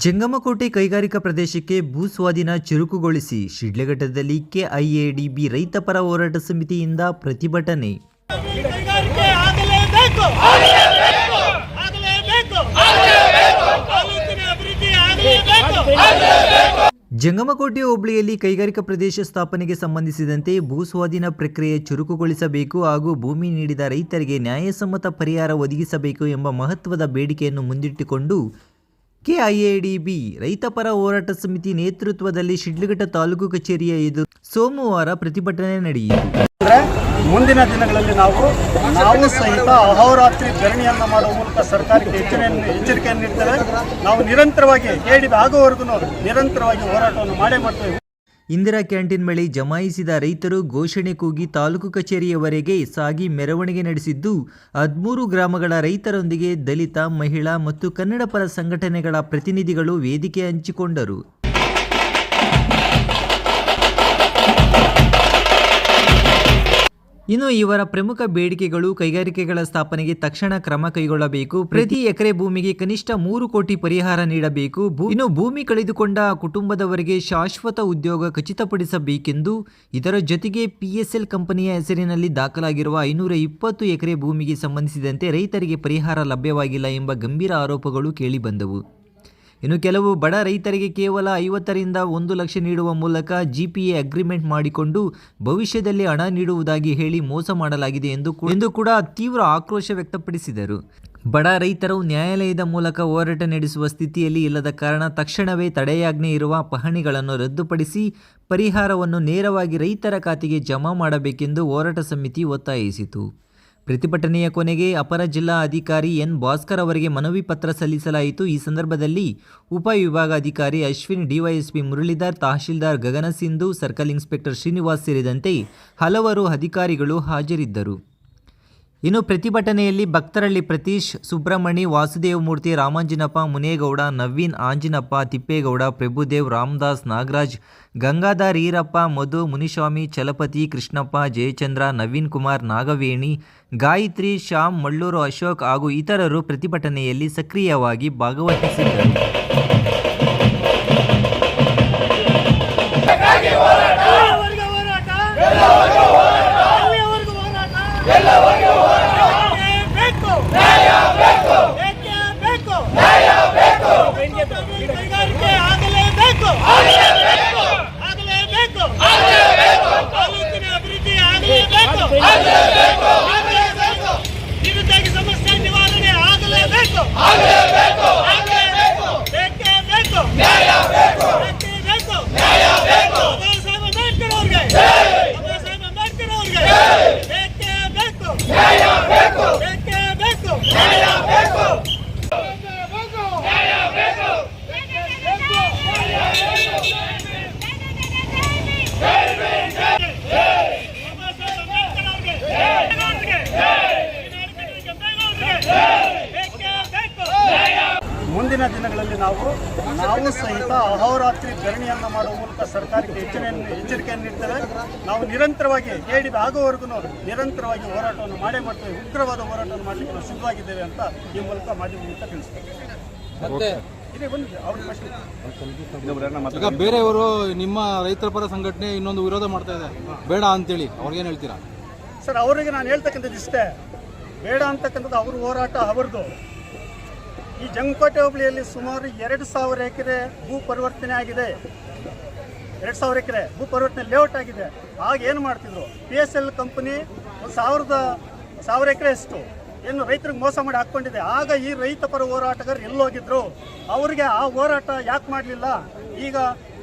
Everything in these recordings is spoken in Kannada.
ಜಂಗಮಕೋಟೆ ಕೈಗಾರಿಕಾ ಪ್ರದೇಶಕ್ಕೆ ಭೂ ಸ್ವಾಧೀನ ಚುರುಕುಗೊಳಿಸಿ ಶಿಡ್ಲಘಟ್ಟದಲ್ಲಿ ಕೆಐಎಡಿಬಿ ರೈತಪರ ಹೋರಾಟ ಸಮಿತಿಯಿಂದ ಪ್ರತಿಭಟನೆ. ಜಂಗಮಕೋಟೆ ಹೋಬಳಿಯಲ್ಲಿ ಕೈಗಾರಿಕಾ ಪ್ರದೇಶ ಸ್ಥಾಪನೆಗೆ ಸಂಬಂಧಿಸಿದಂತೆ ಭೂ ಸ್ವಾಧೀನ ಪ್ರಕ್ರಿಯೆ ಚುರುಕುಗೊಳಿಸಬೇಕು ಹಾಗೂ ಭೂಮಿ ನೀಡಿದ ರೈತರಿಗೆ ನ್ಯಾಯಸಮ್ಮತ ಪರಿಹಾರ ಒದಗಿಸಬೇಕು ಎಂಬ ಮಹತ್ವದ ಬೇಡಿಕೆಯನ್ನು ಮುಂದಿಟ್ಟುಕೊಂಡು ಕೆಐಎಡಿಬಿ ರೈತಪರ ಹೋರಾಟ ಸಮಿತಿ ನೇತೃತ್ವದಲ್ಲಿ ಶಿಡ್ಲಘಟ್ಟ ತಾಲೂಕು ಕಚೇರಿಯ ಎದುರು ಸೋಮವಾರ ಪ್ರತಿಭಟನೆ ನಡೆಯಿತು. ಮುಂದಿನ ದಿನಗಳಲ್ಲಿ ನಾವು ನಾವು ಸಹಿತ ಅಹೋರಾತ್ರಿ ಧರಣಿಯನ್ನು ಮಾಡುವ ಮೂಲಕ ಸರ್ಕಾರಕ್ಕೆ ಎಚ್ಚರಿಕೆಯನ್ನು ಎಚ್ಚರಿಕೆಯನ್ನು ನೀಡ್ತೇವೆ. ನಾವು ನಿರಂತರವಾಗಿ ಕೇಳಿದ ಆಗುವವರೆಗೂ ನಿರಂತರವಾಗಿ ಹೋರಾಟವನ್ನು ಮಾಡೇ ಮಾಡ್ತೇವೆ. ಇಂದಿರಾ ಕ್ಯಾಂಟೀನ್ ಬಳಿ ಜಮಾಯಿಸಿದ ರೈತರು ಘೋಷಣೆ ಕೂಗಿ ತಾಲೂಕು ಕಚೇರಿಯವರೆಗೆ ಸಾಗಿ ಮೆರವಣಿಗೆ ನಡೆಸಿದ್ದು, ಹದಿಮೂರು ಗ್ರಾಮಗಳ ರೈತರೊಂದಿಗೆ ದಲಿತ, ಮಹಿಳಾ ಮತ್ತು ಕನ್ನಡ ಪರ ಸಂಘಟನೆಗಳ ಪ್ರತಿನಿಧಿಗಳು ವೇದಿಕೆ ಹಂಚಿಕೊಂಡರು. ಇನ್ನು ಇವರ ಪ್ರಮುಖ ಬೇಡಿಕೆಗಳು ಕೈಗಾರಿಕೆಗಳ ಸ್ಥಾಪನೆಗೆ ತಕ್ಷಣ ಕ್ರಮ ಕೈಗೊಳ್ಳಬೇಕು. ಪ್ರತಿ ಎಕರೆ ಭೂಮಿಗೆ ಕನಿಷ್ಠ ಮೂರು ಕೋಟಿ ಪರಿಹಾರ ನೀಡಬೇಕು. ಇನ್ನು ಭೂಮಿ ಕಳೆದುಕೊಂಡ ಕುಟುಂಬದವರಿಗೆ ಶಾಶ್ವತ ಉದ್ಯೋಗ ಖಚಿತಪಡಿಸಬೇಕೆಂದು ಇದರ ಜೊತೆಗೆ ಪಿಎಸ್ಎಲ್ ಕಂಪನಿಯ ಹೆಸರಿನಲ್ಲಿ ದಾಖಲಾಗಿರುವ ಐನೂರ ಇಪ್ಪತ್ತು ಎಕರೆ ಭೂಮಿಗೆ ಸಂಬಂಧಿಸಿದಂತೆ ರೈತರಿಗೆ ಪರಿಹಾರ ಲಭ್ಯವಾಗಿಲ್ಲ ಎಂಬ ಗಂಭೀರ ಆರೋಪಗಳು ಕೇಳಿಬಂದವು. ಇನ್ನು ಕೆಲವು ಬಡ ರೈತರಿಗೆ ಕೇವಲ ಐವತ್ತರಿಂದ ಒಂದು ಲಕ್ಷ ನೀಡುವ ಮೂಲಕ ಜಿಪಿಎ ಅಗ್ರಿಮೆಂಟ್ ಮಾಡಿಕೊಂಡು ಭವಿಷ್ಯದಲ್ಲಿ ಹಣ ನೀಡುವುದಾಗಿ ಹೇಳಿ ಮೋಸ ಮಾಡಲಾಗಿದೆ ಎಂದು ಎಂದು ಕೂಡ ತೀವ್ರ ಆಕ್ರೋಶ ವ್ಯಕ್ತಪಡಿಸಿದರು. ಬಡ ರೈತರು ನ್ಯಾಯಾಲಯದ ಮೂಲಕ ಹೋರಾಟ ನಡೆಸುವ ಸ್ಥಿತಿಯಲ್ಲಿ ಇಲ್ಲದ ಕಾರಣ ತಕ್ಷಣವೇ ತಡೆಯಾಜ್ಞೆ ಇರುವ ಪಹಣಿಗಳನ್ನು ರದ್ದುಪಡಿಸಿ ಪರಿಹಾರವನ್ನು ನೇರವಾಗಿ ರೈತರ ಖಾತೆಗೆ ಜಮಾ ಮಾಡಬೇಕೆಂದು ಹೋರಾಟ ಸಮಿತಿ ಒತ್ತಾಯಿಸಿತು. ಪ್ರತಿಭಟನೆಯ ಕೊನೆಗೆ ಅಪರ ಜಿಲ್ಲಾ ಅಧಿಕಾರಿ ಎನ್. ಭಾಸ್ಕರ್ ಅವರಿಗೆ ಮನವಿ ಪತ್ರ ಸಲ್ಲಿಸಲಾಯಿತು. ಈ ಸಂದರ್ಭದಲ್ಲಿ ಉಪವಿಭಾಗಾಧಿಕಾರಿ Ashwin, DYSP Muralidhar, tahsildar Gagana Sindhu circle inspector Srinivas ಸೇರಿದಂತೆ ಹಲವರು ಅಧಿಕಾರಿಗಳು ಹಾಜರಿದ್ದರು. ಇನ್ನು ಪ್ರತಿಭಟನೆಯಲ್ಲಿ ಭಕ್ತರಳ್ಳಿ ಪ್ರತೀಶ್ ಸುಬ್ರಹ್ಮಣಿ ವಾಸುದೇವಮೂರ್ತಿ ರಾಮಾಂಜಿನಪ್ಪ ಮುನೇಗೌಡ, ನವೀನ್, ಆಂಜಿನಪ್ಪ, ತಿಪ್ಪೇಗೌಡ, ಪ್ರಭುದೇವ್, ರಾಮದಾಸ್, ನಾಗರಾಜ್, ಗಂಗಾಧರ್ ಈರಪ್ಪ, ಮಧು, ಮುನಿಸ್ವಾಮಿ, ಚಲಪತಿ, ಕೃಷ್ಣಪ್ಪ, ಜಯಚಂದ್ರ, ನವೀನ್ ಕುಮಾರ್, ನಾಗವೇಣಿ, ಗಾಯತ್ರಿ, ಶ್ಯಾಮ್, ಮಳ್ಳೂರು ಅಶೋಕ್ ಹಾಗೂ ಇತರರು ಪ್ರತಿಭಟನೆಯಲ್ಲಿ ಸಕ್ರಿಯವಾಗಿ ಭಾಗವಹಿಸಿದ್ದರು. ನಾವು ಸಹಿತ ಅಹೋರಾತ್ರಿ ಧರಣಿಯನ್ನ ಮಾಡುವ ಮೂಲಕ ಸರ್ಕಾರಕ್ಕೆ ಎಚ್ಚರಿಕೆಯನ್ನು ಎಚ್ಚರಿಕೆಯನ್ನು ನೀಡ್ತೇವೆ ನಾವು ನಿರಂತರವಾಗಿ ಕೇಳಿದ ಆಗುವವರೆಗೂ ನಿರಂತರವಾಗಿ ಹೋರಾಟವನ್ನು ಮಾಡೇ ಮಾಡ್ತೇವೆ. ಉಗ್ರವಾದ ಹೋರಾಟವನ್ನು ಮಾಡಲಿಕ್ಕೆ ನಾವು ಸಿದ್ಧವಾಗಿದ್ದೇವೆ ಅಂತ ಈ ಮೂಲಕ ಮಾಧ್ಯಮ ಮೂಲಕ ತಿಳಿಸ್ತೇವೆ ಮತ್ತೆ? ಇದೆ ಒಂದು ಅವ್ರ ಪ್ರಶ್ನೆ. ಈಗ ಬೇರೆಯವರು ನಿಮ್ಮ ರೈತರ ಪರ ಸಂಘಟನೆ ಇನ್ನೊಂದು ವಿರೋಧ ಮಾಡ್ತಾ ಇದೆ. ಬೇಡ ಅಂತೇಳಿ ಅವ್ರಿಗೇನು ಹೇಳ್ತೀರಾ? ಸರ್ ಅವರಿಗೆ ನಾನು ಹೇಳ್ತಕ್ಕಂಥದ್ದು ಇಷ್ಟೇ. ಬೇಡ ಅಂತಕ್ಕಂಥದ್ದು ಅವ್ರ ಹೋರಾಟ ಅವ್ರದ್ದು. ಈ ಜಂಗಕೋಟೆ ಹೋಬಳಿಯಲ್ಲಿ ಸುಮಾರು ಎರಡು ಸಾವಿರ ಎಕರೆ ಭೂ ಪರಿವರ್ತನೆ ಆಗಿದೆ. ಎರಡು ಸಾವಿರ ಎಕರೆ ಭೂ ಪರಿವರ್ತನೆ ಲೇಔಟ್ ಆಗಿದೆ. ಆಗ ಏನು ಮಾಡ್ತಿದ್ರು? ಪಿ ಎಸ್ ಎಲ್ ಕಂಪನಿ ಒಂದು ಸಾವಿರದ, ಸಾವಿರ ಎಕರೆ ಅಷ್ಟು ಏನು ರೈತರಿಗೆ ಮೋಸ ಮಾಡಿ ಹಾಕ್ಕೊಂಡಿದೆ. ಆಗ ಈ ರೈತ ಪರ ಹೋರಾಟಗಾರರು ಎಲ್ಲೋಗಿದ್ರು ಅವರಿಗೆ ಆ ಹೋರಾಟ ಯಾಕೆ ಮಾಡಲಿಲ್ಲ? ಈಗ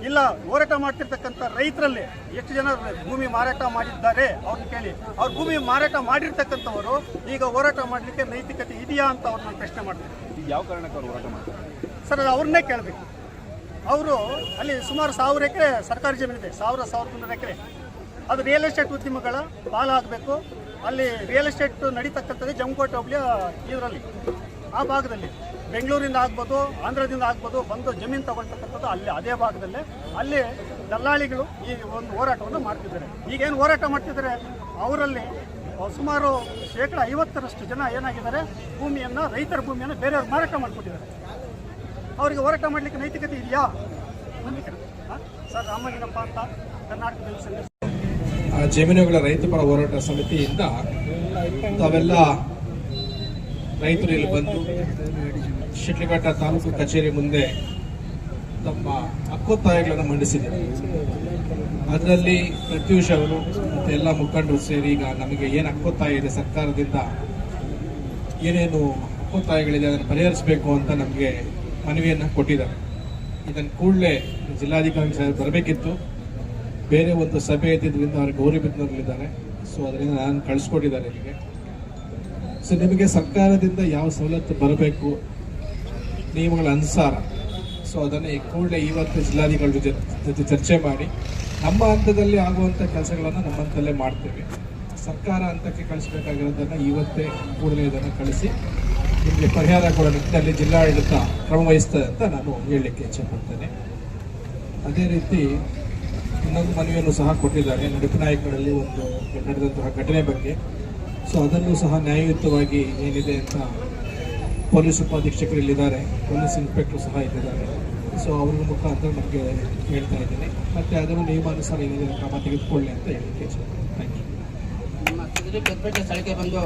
ಇಲ್ಲ, ಹೋರಾಟ ಮಾಡ್ತಿರ್ತಕ್ಕಂಥ ರೈತರಲ್ಲಿ ಎಷ್ಟು ಜನ ಭೂಮಿ ಮಾರಾಟ ಮಾಡಿದ್ದಾರೆ? ಅವ್ರನ್ನ ಕೇಳಿ. ಅವ್ರ ಭೂಮಿ ಮಾರಾಟ ಮಾಡಿರ್ತಕ್ಕಂಥವರು ಈಗ ಹೋರಾಟ ಮಾಡಲಿಕ್ಕೆ ನೈತಿಕತೆ ಇದೆಯಾ ಅಂತ ಅವ್ರನ್ನ ಪ್ರಶ್ನೆ ಮಾಡ್ತೀನಿ ಯಾವ ಕಾರಣಕ್ಕೆ ಅವರು ಹೋರಾಟ ಮಾಡ್ತಾರೆ? ಸರ್, ಅದು ಅವ್ರನ್ನೇ ಕೇಳಬೇಕು. ಅವರು ಅಲ್ಲಿ ಸುಮಾರು ಸಾವಿರ ಎಕರೆ ಸರ್ಕಾರಿ ಜಮೀನಿದೆ ಸಾವಿರ ಸಾವಿರದ ಮುನ್ನೂರು ಎಕರೆ. ಅದು ರಿಯಲ್ ಎಸ್ಟೇಟ್ ಉದ್ಯಮಗಳ ಪಾಲಾಗಬೇಕು. ಅಲ್ಲಿ ರಿಯಲ್ ಎಸ್ಟೇಟ್ ನಡೀತಕ್ಕಂಥದ್ದು ಜಮಕೋಟೆ ಹೋಬಳಿಯ ಇದರಲ್ಲಿ ಆ ಭಾಗದಲ್ಲಿ ಬೆಂಗಳೂರಿಂದ ಆಗ್ಬೋದು, ಆಂಧ್ರದಿಂದ ಆಗ್ಬೋದು, ಬಂದು ಜಮೀನು ತಗೊಳ್ತಕ್ಕಂಥದ್ದು ಅಲ್ಲಿ, ಅದೇ ಭಾಗದಲ್ಲೇ. ಅಲ್ಲಿ ದಲ್ಲಾಳಿಗಳು ಈ ಒಂದು ಹೋರಾಟವನ್ನು ಮಾಡ್ತಿದ್ದಾರೆ. ಈಗೇನು ಹೋರಾಟ ಮಾಡ್ತಿದ್ದಾರೆ? ಅವರಲ್ಲಿ ಸುಮಾರು ಶೇಕಡ ಐವತ್ತರಷ್ಟು ಜನ ಏನಾಗಿದ್ದಾರೆ, ಭೂಮಿಯನ್ನು, ರೈತರ ಭೂಮಿಯನ್ನು ಬೇರೆಯವ್ರು ಮಾರಾಟ ಮಾಡಿಕೊಟ್ಟಿದ್ದಾರೆ. ಅವರಿಗೆ ಹೋರಾಟ ಮಾಡಲಿಕ್ಕೆ ನೈತಿಕತೆ ಇದೆಯಾ? ಸರ್, ರಾಮಲಿಂಗಪ್ಪ ಅಂತ ಕರ್ನಾಟಕ ದಲಿತ ಸಂಘ. ಆ, ಜಮೀನುಗಳ ರೈತ ಪರ ಹೋರಾಟ ಸಮಿತಿಯಿಂದ ತಾವೆಲ್ಲ ರೈತರು ಇಲ್ಲಿ ಬಂದು ಶಿಡ್ಲಘಟ್ಟ ತಾಲೂಕು ಕಚೇರಿ ಮುಂದೆ ತಮ್ಮ ಹಕ್ಕೊತ್ತಾಯಗಳನ್ನು ಮಂಡಿಸಿದರು ಅದರಲ್ಲಿ ಪ್ರತ್ಯೂಷ್ ಅವರು ಮತ್ತು ಎಲ್ಲ ಮುಖಂಡರು ಸೇರಿ ಈಗ ನಮಗೆ ಏನು ಹಕ್ಕೊತ್ತಾಯ ಇದೆ ಸರ್ಕಾರದಿಂದ, ಏನೇನು ಹಕ್ಕೊತ್ತಾಯಗಳಿದೆ ಅದನ್ನು ಪರಿಹರಿಸಬೇಕು ಅಂತ ನಮಗೆ ಮನವಿಯನ್ನು ಕೊಟ್ಟಿದ್ದಾರೆ. ಇದನ್ನು ಕೂಡಲೇ ಜಿಲ್ಲಾಧಿಕಾರಿ ಸಹ ಬರಬೇಕಿತ್ತು. ಬೇರೆ ಒಂದು ಸಭೆ ಇದ್ದಿದ್ದರಿಂದ ಅವ್ರಿಗೆ ಗೌರಿಬಿದ್ನವರಲ್ಲಿದ್ದಾರೆ ಸೊ ಅದರಿಂದ ನಾನು ಕಳಿಸ್ಕೊಟ್ಟಿದ್ದಾರೆ ನಿಮಗೆ ಸೊ ನಿಮಗೆ ಸರ್ಕಾರದಿಂದ ಯಾವ ಸವಲತ್ತು ಬರಬೇಕು? ನಿಯಮಗಳ ಅನುಸಾರ. ಸೊ ಅದನ್ನು ಕೂಡಲೇ ಇವತ್ತು ಜಿಲ್ಲಾಧಿಕಾರಿ ಜೊತೆ ಚರ್ಚೆ ಮಾಡಿ ನಮ್ಮ ಹಂತದಲ್ಲಿ ಆಗುವಂಥ ಕೆಲಸಗಳನ್ನು ನಮ್ಮ ಹಂತದಲ್ಲೇ ಮಾಡ್ತೇವೆ. ಸರ್ಕಾರ ಹಂತಕ್ಕೆ ಕಳಿಸಬೇಕಾಗಿರೋದನ್ನು ಇವತ್ತೇ ಕೂಡಲೇ ಇದನ್ನು ಕಳಿಸಿ ನಿಮಗೆ ಪರಿಹಾರ ಕೊಡೋ ನಿಟ್ಟಿನಲ್ಲಿ ಜಿಲ್ಲಾಡಳಿತ ಕ್ರಮ ವಹಿಸ್ತದೆ ಅಂತ ನಾನು ಹೇಳಲಿಕ್ಕೆ ಇಚ್ಛೆಪಡ್ತೇನೆ ಅದೇ ರೀತಿ ಇನ್ನೊಂದು ಮನವಿಯನ್ನು ಸಹ ಕೊಟ್ಟಿದ್ದಾರೆ ನಡುಪನಾಯಕಗಳಲ್ಲಿ ಒಂದು ನಡೆದಂತಹ ಘಟನೆ ಬಗ್ಗೆ. ಸೊ ಅದನ್ನು ಸಹ ನ್ಯಾಯಯುತವಾಗಿ ಏನಿದೆ ಅಂತ ಪೊಲೀಸ್ ಉಪಾಧೀಕ್ಷಕರು ಇಲ್ಲಿದ್ದಾರೆ ಪೊಲೀಸ್ ಇನ್ಸ್ಪೆಕ್ಟರ್ ಸಹ ಇಲ್ಲಿದ್ದಾರೆ. ಸೊ ಅವ್ರ ಮುಖಾಂತರ ನಮಗೆ ಹೇಳ್ತಾ ಇದ್ದೀನಿ. ಮತ್ತು ಅದನ್ನು ನಿಯಮಾನುಸಾರ ಏನಿದೆ ಕ್ರಮ ತೆಗೆದುಕೊಳ್ಳಿ ಅಂತ ಹೇಳಿ ಕೇಳಿ ಥ್ಯಾಂಕ್ ಯು ನಮ್ಮ ಸ್ಥಳಕ್ಕೆ ಬಂದು